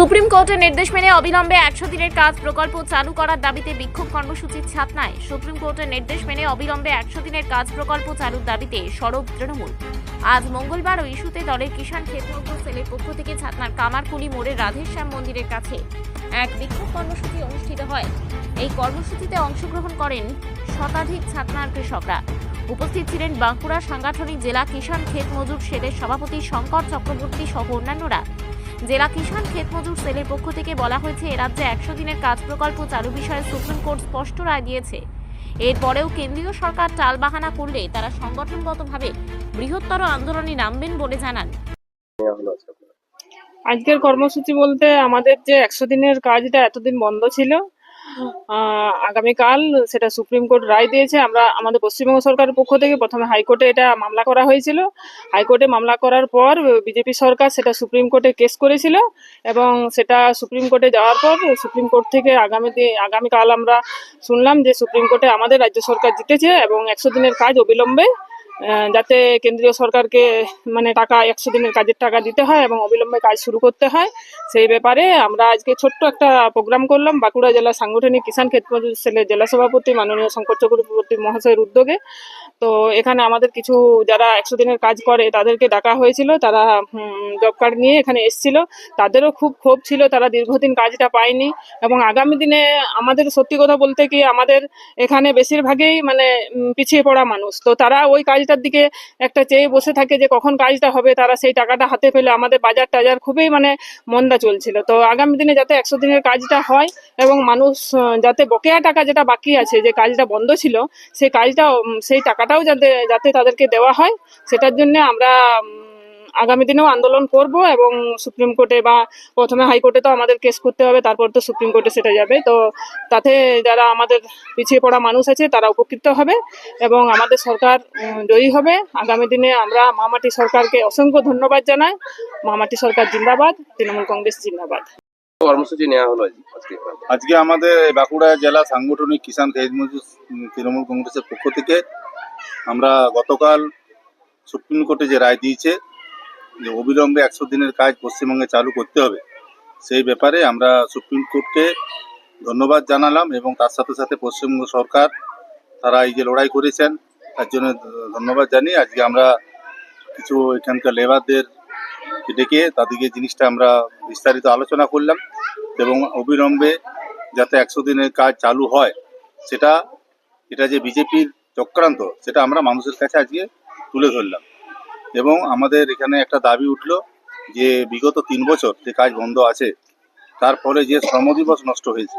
Supreme কোর্টের নির্দেশ মেনে অবিলম্বে একশো দিনের কাজ প্রকল্প চালু করার দাবিতে বিক্ষোভ কর্মসূচির ছাতনায় সুপ্রিম কোর্টের নির্দেশ মেনে অবিলম্বে একশো দিনের কাজ প্রকল্প চালুর দাবিতে সরব তৃণমূল। আজ মঙ্গলবার ওই ইস্যুতে দলের কিষাণ ক্ষেত্রজ্ঞ সেলের পক্ষ থেকে ছাতনার কামারকুলি মোড়ের রাধেশ্যাম মন্দিরের কাছে এক বিক্ষোভ কর্মসূচি অনুষ্ঠিত হয়। এই কর্মসূচিতে অংশগ্রহণ করেন শতাধিক ছাতনার কৃষকরা। উপস্থিত ছিলেন বাঁকুড়া সাংগঠনিক জেলা কিষাণ ক্ষেত মজুর সেলের সভাপতি শঙ্কর চক্রবর্তী সহ অন্যান্যরা। জেলা কিষাণ ক্ষেত মজুর সেলের পক্ষ থেকে বলা হয়েছে, এ রাজ্যে একশো দিনের কাজ প্রকল্প চালু বিষয়ে সুপ্রিম কোর্ট স্পষ্ট রায় দিয়েছে এরপরেও কেন্দ্রীয় সরকার টালবাহানা করলে তারা সংগঠনগতভাবে বৃহত্তর আন্দোলনে নামবেন বলে জানান? আজকের কর্মসূচি বলতে আমাদের যে একশো দিনের কাজটা এতদিন বন্ধ ছিল আগামীকাল সেটা সুপ্রিম কোর্ট রায় দিয়েছে। আমরা, আমাদের পশ্চিমবঙ্গ সরকারের পক্ষ থেকে প্রথমে হাইকোর্টে এটা মামলা করা হয়েছিল। হাইকোর্টে মামলা করার পর বিজেপি সরকার সেটা সুপ্রিম কোর্টে কেস করেছিল এবং সেটা সুপ্রিম কোর্টে যাওয়ার পর সুপ্রিম কোর্ট থেকে আগামী আগামীকাল আমরা শুনলাম যে সুপ্রিম কোর্টে আমাদের রাজ্য সরকার জিতেছে এবং একশো দিনের কাজ অবিলম্বে যাতে কেন্দ্রীয় সরকারকে মানে টাকা, একশো দিনের কাজের টাকা দিতে হয় এবং অবিলম্বে কাজ শুরু করতে হয়। সেই ব্যাপারে আমরা আজকে ছোট্ট একটা প্রোগ্রাম করলাম বাঁকুড়া জেলা সাংগঠনিক কিষাণ ক্ষেত মজুর সেলের জেলা সভাপতি মাননীয় শঙ্কর চক্রবর্তী মহাশয়ের উদ্যোগে। তো এখানে আমাদের কিছু যারা একশো দিনের কাজ করে, তাদেরকে ডাকা হয়েছিল। তারা জব কার্ড নিয়ে এখানে এসেছিল। তাদেরও খুব ক্ষোভ ছিল। তারা দীর্ঘদিন কাজটা পায়নি এবং আগামী দিনে আমাদের সত্যি কথা বলতে কি আমাদের এখানে বেশিরভাগই মানে পিছিয়ে পড়া মানুষ। তো তারা ওই কাজটার দিকে একটা চেয়ে বসে থাকে যে কখন কাজটা হবে, তারা সেই টাকাটা হাতে পেলে আমাদের বাজার টাজার খুবই মানে মন্দা চলছিল। তো আগামী দিনে যাতে একশো দিনের কাজটা হয় এবং মানুষ যাতে বকেয়া টাকা যেটা বাকি আছে, যে কাজটা বন্ধ ছিল সেই কাজটা সেই টাকাটাও যাতে যাতে তাদেরকে দেওয়া হয়, সেটার জন্য আমরা আগামী দিনেও আন্দোলন করব এবং সুপ্রিম কোর্টে বা প্রথমে হাইকোর্টে তো আমাদের কেস করতে হবে তারপর তো সুপ্রিম কোর্টে সেটা যাবে। তো তাতে যারা আমাদের পিছিয়ে পড়া মানুষ আছে তারা উপকৃত হবে এবং আমাদের সরকার জয়ী হবে। আগামী দিনে আমরা মামাটি সরকারকে অসংখ্য ধন্যবাদ জানাই। মামাটি সরকার জিন্দাবাদ তৃণমূল কংগ্রেস জিন্দাবাদ। কর্মসূচি নেওয়া হলো আজকে। আজকে আমাদের বাঁকুড়া জেলা সাংগঠনিক কিষাণ খেত মজুর তৃণমূল কংগ্রেসের পক্ষ থেকে আমরা গতকাল সুপ্রিম কোর্টে যে রায় দিয়েছে যে অবিলম্বে একশো দিনের কাজ পশ্চিমবঙ্গে চালু করতে হবে, সেই ব্যাপারে আমরা সুপ্রিম কোর্টকে ধন্যবাদ জানালাম এবং তার সাথে সাথে পশ্চিমবঙ্গ সরকার তারা এই যে লড়াই করেছেন, তার জন্য ধন্যবাদ জানিয়ে আজকে আমরা কিছু এখানকার লেবারদের ডেকে তাদেরকে জিনিসটা আমরা বিস্তারিত আলোচনা করলাম এবং অবিলম্বে যাতে একশো দিনের কাজ চালু হয়, সেটা, এটা যে বিজেপির চক্রান্ত, সেটা আমরা মানুষের কাছে আজকে তুলে ধরলাম। এবং আমাদের এখানে একটা দাবি উঠল যে বিগত তিন বছর যে কাজ বন্ধ আছে তারপরে যে শ্রম দিবস নষ্ট হয়েছে,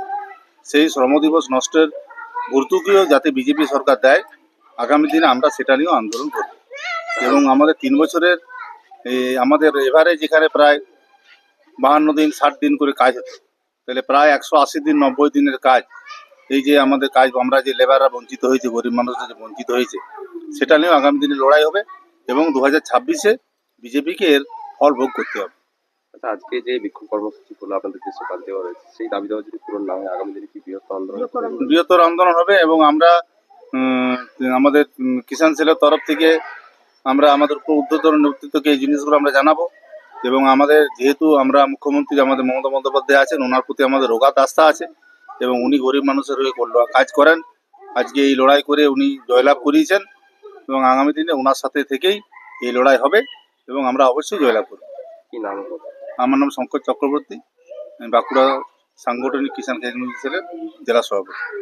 সেই শ্রম দিবস নষ্টের ভর্তুকিও যাতে বিজেপি সরকার দেয়, আগামী দিনে আমরা সেটা নিয়েও আন্দোলন করব। এবং আমাদের তিন বছরের আমাদের এভারেজ যেখানে প্রায় বাহান্ন দিন, ষাট দিন করে কাজ হতো, তাহলে প্রায় একশো আশি দিন, নব্বই দিনের কাজ, এই যে আমাদের কাজ, আমরা যে লেবাররা বঞ্চিত হয়েছে, গরিব মানুষরা যে বঞ্চিত হয়েছে, সেটা নিয়েও আগামী দিনে লড়াই হবে। এবং দু হাজার ছাব্বিশে বিজেপিকে এর ফল ভোগ করতে হবে। আচ্ছা আজকে যে বিক্ষোভ কর্মসূচি করল আপনাদের যে সকাল দেওয়া রয়েছে সেই দাবি দেওয়া যদি পূরণ না হয় আগামী দিনে কি বৃহত্তর আন্দোলন বৃহত্তর আন্দোলন। হবে এবং আমরা উম, আমাদের কিষাণ সেলের তরফ থেকে আমরা আমাদের খুব উদ্ধতর নেতৃত্বকে এই জিনিসগুলো আমরা জানাব এবং আমাদের যেহেতু আমরা মুখ্যমন্ত্রী আমাদের মমতা বন্দ্যোপাধ্যায় আছেন ওনার প্রতি আমাদের রোগাত আস্থা আছে এবং উনি গরিব মানুষের হয়ে কাজ করেন। আজকে এই লড়াই করে উনি জয়লাভ করিয়েছেন। এবং আগামী দিনে ওনার সাথে থেকেই এই লড়াই হবে এবং আমরা অবশ্যই জয়লাভ করব। কি নাম? আমার নাম শঙ্কর চক্রবর্তী। আমি বাঁকুড়া সাংগঠনিক কিষাণ সেলের জেলা সভাপতি।